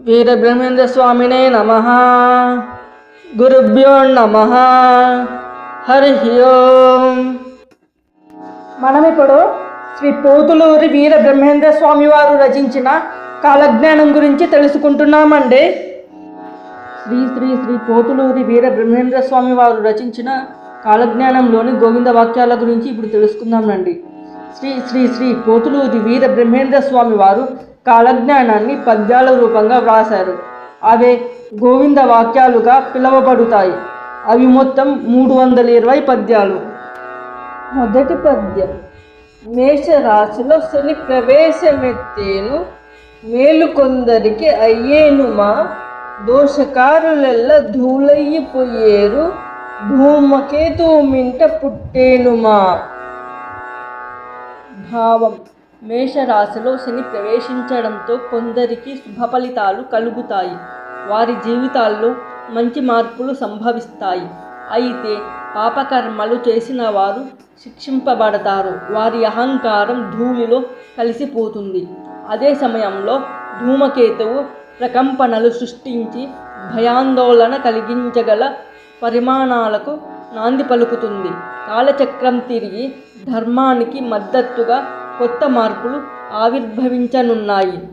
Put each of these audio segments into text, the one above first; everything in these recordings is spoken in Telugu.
వీరబ్రహ్మేంద్ర స్వామినే నమ. గురుభ్యో నమ. హరి ఓం. మనం ఇప్పుడు శ్రీ పోతులూరి వీర బ్రహ్మేంద్ర స్వామి వారు రచించిన కాలజ్ఞానం గురించి తెలుసుకుంటున్నామండి. శ్రీ శ్రీ శ్రీ పోతులూరి వీర బ్రహ్మేంద్ర స్వామి వారు రచించిన కాలజ్ఞానంలోని గోవింద వాక్యాల గురించి ఇప్పుడు తెలుసుకుందామండి. శ్రీ శ్రీ శ్రీ పోతులూరి వీర బ్రహ్మేంద్ర స్వామి వారు కాలజ్ఞానాన్ని పద్యాల రూపంగా వ్రాశారు. అవే గోవింద వాక్యాలుగా పిలువబడుతాయి. అవి మొత్తం మూడు వందల ఇరవై పద్యాలు. మొదటి పద్యం. మేషరాశిలో శని ప్రవేశమెత్తేను మేలు కొందరికి అయ్యేనుమా దోషకారులెల్ల ధూళయ్యిపోయేరు ధూమకేతు మింట పుట్టేనుమా. భావం. మేషరాశిలో శని ప్రవేశించడంతో కొందరికి శుభ ఫలితాలు కలుగుతాయి. వారి జీవితాల్లో మంచి మార్పులు సంభవిస్తాయి. అయితే పాపకర్మలు చేసిన వారు శిక్షింపబడతారు. వారి అహంకారం ధూళిలో కలిసిపోతుంది. అదే సమయంలో ధూమకేతువు ప్రకంపనలు సృష్టించి భయాందోళన కలిగించగల పరిమాణాలకు నాంది పలుకుతుంది. కాలచక్రం తిరిగి ధర్మానికి మద్దతుగా కొత్త మార్పులు ఆవిర్భవించనున్నాయి.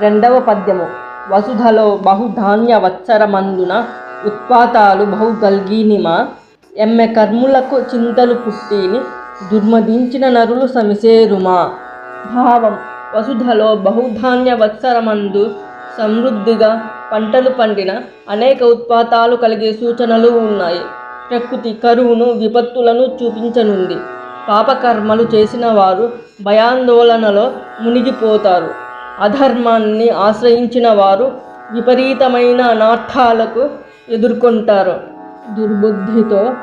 రెండవ పద్యము. వసుధలో బహుధాన్య వత్సరమందున ఉత్పాతాలు బహు గల్గీనిమ ఎమ్మె కర్ములకు చింతలు పుట్టిని దుర్మదించిన నరులు సమిసేరుమా. భావం. వసుధలో బహుధాన్య వత్సరమందు సమృద్ధిగా పంటలు పండిన అనేక ఉత్పాతాలు కలిగే సూచనలు ఉన్నాయి. ప్రకృతి కరువును విపత్తులను చూపించనుంది. పాపకర్మలు చేసిన వారు భయాందోళనలో మునిగిపోతారు. అధర్మాన్ని ఆశ్రయించిన వారు విపరీతమైన అనార్థాలకు ఎదుర్కొంటారు. దుర్బుద్ధితో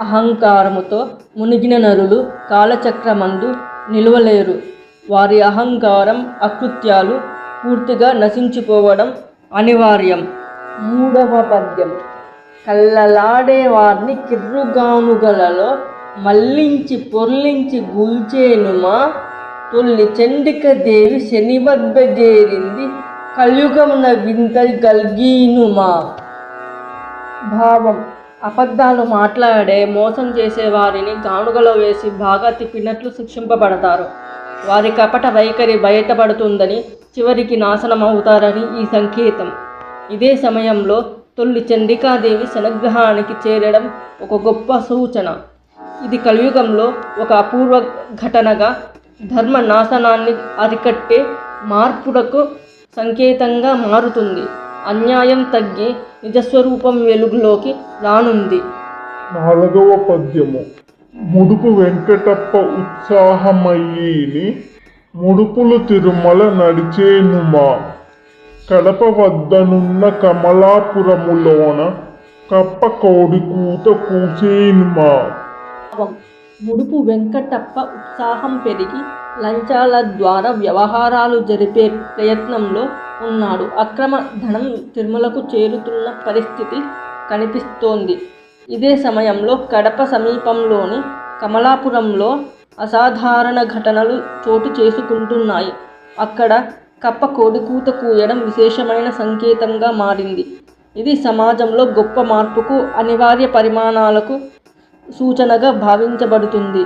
అహంకారముతో మునిగిన నరులు కాలచక్రమందు నిలవలేరు. వారి అహంకారం అకృత్యాలు పూర్తిగా నశించిపోవడం అనివార్యం. మూడవ పద్యం. కళ్ళలాడే వారిని కిర్రుగానుగలలో మళ్ళించి పొర్లించి గుల్చేనుమా తొల్లి చండిక దేవి శని వద్ద చేరింది కలియుగమున వింత గల్గీనుమా? భావం. అబద్ధాలు మాట్లాడే మోసం చేసే వారిని గానుగలో వేసి బాగా తిప్పినట్లు శిక్షింపబడతారు. వారి కపట వైఖరి బయటపడుతుందని చివరికి నాశనం అవుతారని ఈ సంకేతం. ఇదే సమయంలో తొల్లి చండికాదేవి శనగ్రహానికి చేరడం ఒక గొప్ప సూచన. ఇది కలియుగంలో ఒక అపూర్వ ఘటనగా ధర్మ నాశనాన్ని అరికట్టే మార్పులకు సంకేతంగా మారుతుంది. అన్యాయం తగ్గి నిజస్వరూపం వెలుగులోకి రానుంది. నాలుగవ పద్యము. ముడుపు వెంకటప్ప ఉత్సాహమయ్యిని ముడుపులు తిరుమల నడిచేనుమా. కడప వద్దనున్న కమలాపురములోన కప్ప కోడి కూత కూసేనుమా ముడుపు వెంకటప్ప ఉత్సాహం పెరిగి లంచాల ద్వారా వ్యవహారాలు జరిపే ప్రయత్నంలో ఉన్నాడు. అక్రమ ధనం తిరుమలకు చేరుతున్న పరిస్థితి కనిపిస్తోంది. ఇదే సమయంలో కడప సమీపంలోని కమలాపురంలో అసాధారణ ఘటనలు చోటు చేసుకుంటున్నాయి. అక్కడ కప్ప కోడికూత కూయడం విశేషమైన సంకేతంగా మారింది. ఇది సమాజంలో గొప్ప మార్పుకు అనివార్య పరిమాణాలకు సూచనగా భావించబడుతుంది.